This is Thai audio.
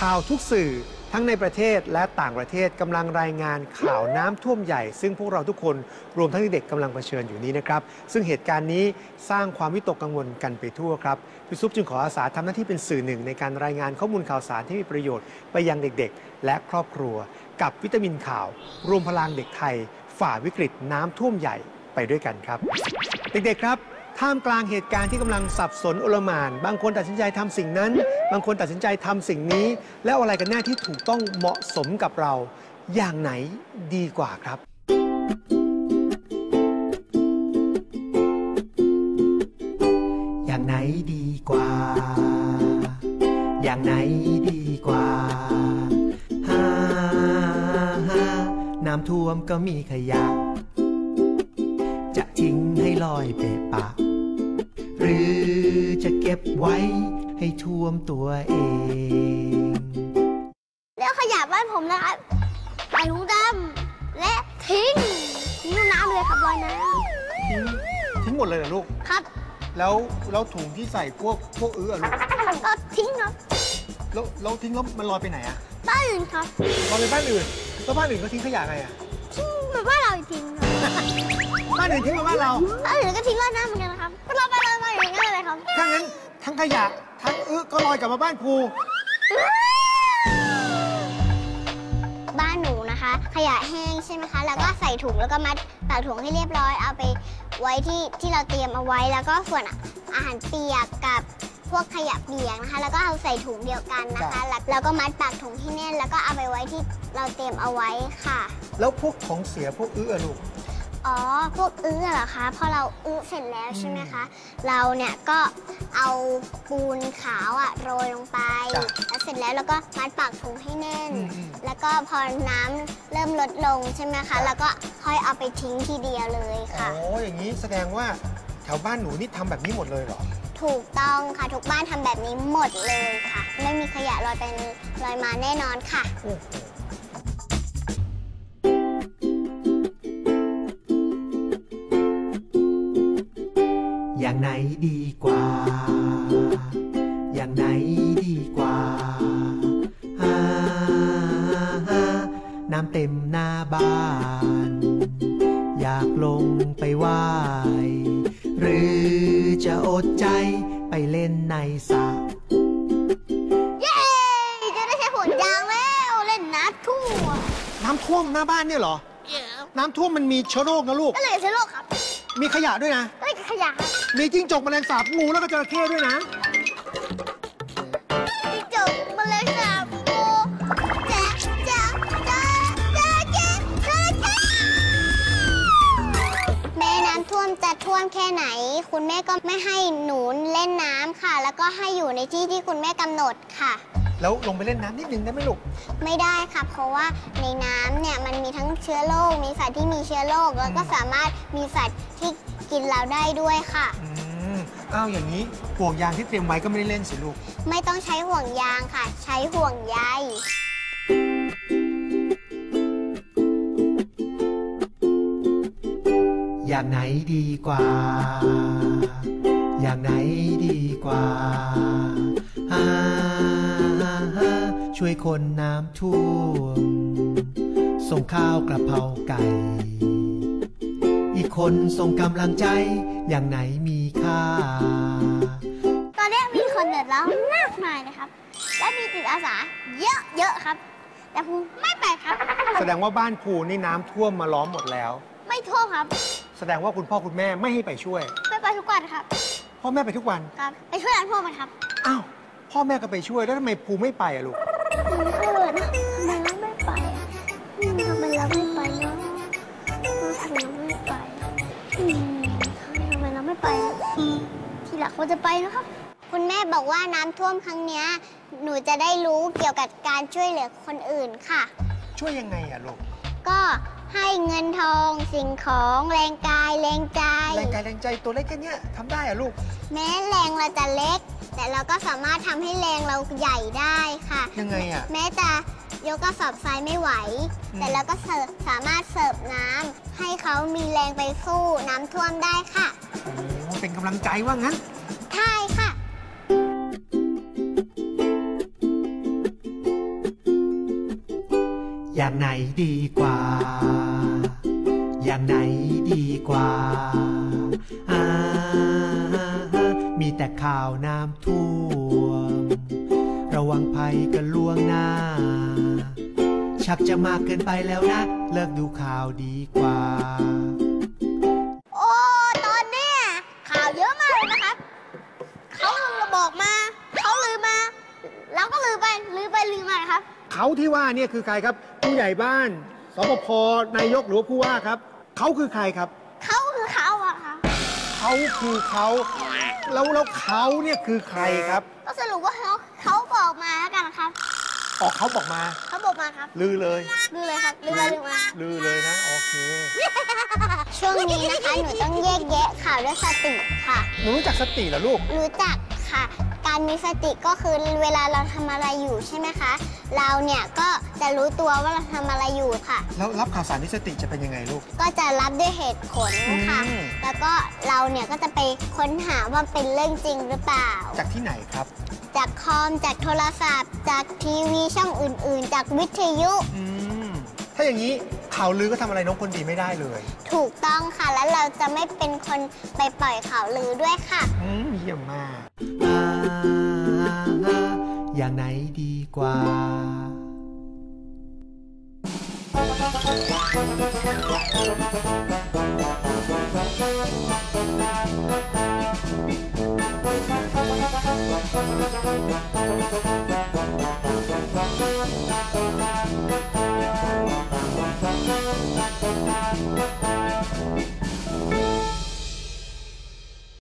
ข่าวทุกสื่อทั้งในประเทศและต่างประเทศกำลังรายงานข่าวน้ำท่วมใหญ่ ซึ่งพวกเราทุกคนรวมทั้งเด็กๆกำลังเผชิญอยู่นี้นะครับ ซึ่งเหตุการณ์นี้สร้างความวิตกกังวลกันไปทั่วครับพี่ซุปจึงขออาสาทำหน้าที่เป็นสื่อหนึ่งในการรายงานข้อมูลข่าวสารที่มีประโยชน์ไปยังเด็กๆ และครอบครัว กับวิตามินข่าว รวมพลังเด็กไทย ฝ่าวิกฤตน้ำท่วมใหญ่ ด้วยกันครับ เด็กๆครับ ท่ามกลางเหตุการณ์ที่กำลังสับสนโอลมาน บางคนตัดสินใจทำสิ่งนั้น บางคนตัดสินใจทำสิ่งนี้ แล้วอะไรกันแน่ที่ถูกต้องเหมาะสมกับเรา อย่างไหนดีกว่าครับอย่างไหนดีกว่า อย่างไหนดีกว่าฮ่าฮ่าน้ำท่วมก็มีขยะ จะทิ้งให้ลอยเปะปะหรือจะเก็บไว้ให้ท่วมตัวเองแล้วขยะบ้านผมนะครับใส่ถุงดำและทิ้งทิ้งลงน้ำเลยครับลอยน้ทิ้งทิ้งหมดเลยเหรอลูกำครับแล้วแล้วถุงที่ใส่พวกพวกอื้ออะลูกก็ทิ้งครับแล้วแล้วทิ้งแล้วมันลอยไปไหนอะบ้านอื่นครับลอยไปบ้านอื่นแล้วบ้านอื่นก็ทิ้งขยะไงอะทิ้งเหมือนบ้านเราอีกทิ้งครับ บ้านอื่นทิ้งมาบ้านเราบ้านอื่นก็ทิ้งลอยน้ำเหมือนกันนะครับก็เราไปลอยมาอย่างนั้นเลยครับถ้างั้นทั้งขยะทั้งอื้อก็ลอยกลับมาบ้านครูบ้านหนูนะคะ ขยะแห้งใช่ไหมคะ แล้วก็ใส่ถุงแล้วก็มัดปากถุงให้เรียบร้อย เอาไปไว้ที่ที่เราเตรียมเอาไว้แล้วก็ส่วนอาหารเปียกกับพวกขยะเปียกนะคะ แล้วก็เอาใส่ถุงเดียวกันนะคะ แล้วแล้วก็มัดปากถุงให้แน่นแล้วก็เอาไปไว้ที่เราเตรียมเอาไว้ค่ะ แล้วพวกของเสียพวกอื้ออะลูก อ๋อ พวกอื้อเหรอคะ พอเราอื้อเสร็จแล้วใช่ไหมคะ เราเนี่ยก็เอาปูนขาวอะโรยลงไป จ้ะแล้วเสร็จแล้วเราก็มัดปากถุงให้แน่น อืมอืมแล้วก็พอน้ำเริ่มลดลงใช่ไหมคะแล้วก็ค่อยเอาไปทิ้งทีเดียวเลยอ๋ค่ะออย่างนี้แสดงว่าแถวบ้านหนูนี่ทำแบบนี้หมดเลยเหรอ ถูกต้องค่ะ ทุกบ้านทำแบบนี้หมดเลยค่ะ ไม่มีขยะลอยเป็นลอยมาแน่นอนค่ะ โอ้โห ไหนดีกว่า อย่างไหนดีกว่าฮ่าฮ่าน้ำเต็มหน้าบ้าน อยากลงไปว่าย หรือจะอดใจไปเล่นในสระเย้ จะได้ใช้ผลยางแล้วเล่นน้ำทั่วน้ำท่วมหน้าบ้านเนี่ยเหรอ น้ำท่วมมันมีเชื้อโรคนะลูก ก็เลยใช้โลกครับ มีขยะด้วยนะ มีจิ้งจกแมลงสาบงูแล้วก็จระเข้ด้วยนะ จิ้งจกแมลงสาบงูแจ๊ะแจ๊ะแจ๊ะแจ๊ะแจ๊ะแจ๊ะแจ๊ะแม่น้ำท่วมจะท่วมแค่ไหน คุณแม่ก็ไม่ให้หนูเล่นน้ำค่ะ แล้วก็ให้อยู่ในที่ที่คุณแม่กำหนดค่ะ แล้วลงไปเล่นน้ำนิดนึงได้ไหมลูก ไม่ได้ค่ะ เพราะว่าในน้ำเนี่ยมันมีทั้งเชื้อโรค มีสัตว์ที่มีเชื้อโรค แล้วก็สามารถมีสัตว์ที่ กินเราได้ด้วยค่ะ อืมอ้าวอย่างนี้ห่วงยางที่เตรียมไว้ก็ไม่ได้เล่นสิลูก ไม่ต้องใช้ห่วงยางค่ะ ใช้ห่วงใยอย่างไหนดีกว่า อย่างไหนดีกว่าฮ่าฮ่าช่วยคนน้ำท่วม ส่งข้าวกระเพราไก่ อีกคนส่งกำลังใจ อย่างไหนมีค่า ตอนนี้มีคนเดือดร้อนมากมายนะครับ และมีจิตอาสาเยอะๆครับ แต่ภูไม่ไปครับ แสดงว่าบ้านภูนี่น้ำท่วมมาล้อมหมดแล้ว ไม่ท่วมครับ แสดงว่าคุณพ่อคุณแม่ไม่ให้ไปช่วย ไม่ไปทุกวันครับ พ่อแม่ไปทุกวัน ครับ ไปช่วยน้ำท่วมมันครับ อ้าว พ่อแม่ก็ไปช่วยแล้วทำไมภูไม่ไปอะลูกอืมเออ ทีหลังควรจะไปนะครับ คุณแม่บอกว่าน้ำท่วมครั้งเนี้ยหนูจะได้รู้เกี่ยวกับการช่วยเหลือคนอื่นค่ะ ช่วยยังไงอะลูกก็ให้เงินทองสิ่งของแรงกายแรงใจ แรงกายแรงใจตัวเล็กแค่เนี้ยทำได้อะลูก แม้แรงเราจะเล็ก แต่เราก็สามารถทำให้แรงเราใหญ่ได้ค่ะ ยังไงอะ แม้จะยกกระสอบทรายไม่ไหว อืม แต่เราก็เสิร์ฟสามารถเสิร์ฟน้ำให้เขามีแรงไปสู้น้ำท่วมได้ค่ะ โอ้เป็นกำลังใจว่างั้น อย่างไหนดีกว่า อย่างไหนดีกว่าอ่ามีแต่ข่าวน้ำท่วม ระวังภัยกันล่วงหน้า ชักจะมากเกินไปแล้วนะ เลิกดูข่าวดีกว่า โอ้ ตอนเนี้ยข่าวเยอะมากเลยนะครับ เขาบอกมา เขาลือมา เราก็ลือไป ลือไปลือมาครับ เขาที่ว่าเนี่ยคือใครครับ ผู้ใหญ่บ้านสปพนายกหรือว่าผู้ว่าครับ เขาคือใครครับ เขาคือเขาอะค่ะ เขาคือเขาแล้วแล้วเขาเนี่ยคือใครครับก็สรุปว่าเขาเขาบอกมาแล้วกันนะครับ ออกเขาบอกมา เขาบอกมาครับลือเลยลือเลยครับลือไปลือมา ลือเลยนะ โอเค ช่วงนี้นะคะ หนูต้องแยกแยะข่าวด้วยสติค่ะ หนูรู้จักสติเหรอลูก รู้จักค่ะ การมีสติก็คือเวลาเราทำอะไรอยู่ใช่ไหมคะ เราเนี่ยก็จะรู้ตัวว่าเราทำอะไรอยู่ค่ะ แล้วรับข่าวสารที่สติจะเป็นยังไงลูก ก็จะรับด้วยเหตุผลค่ะ อืม แล้วก็เราเนี่ยก็จะไปค้นหาว่าเป็นเรื่องจริงหรือเปล่า จากที่ไหนครับ จากคอม จากโทรศัพท์ จากทีวีช่องอื่น ๆ จากวิทยุ อืม ถ้าอย่างนี้ข่าวลือก็ทำอะไรน้องคนดีไม่ได้เลยถูกต้องค่ะ แล้วเราจะไม่เป็นคนไปปล่อยข่าวลือด้วยค่ะ อืมเยี่ยมมากอ่าอย่างไหนดี กว่าเ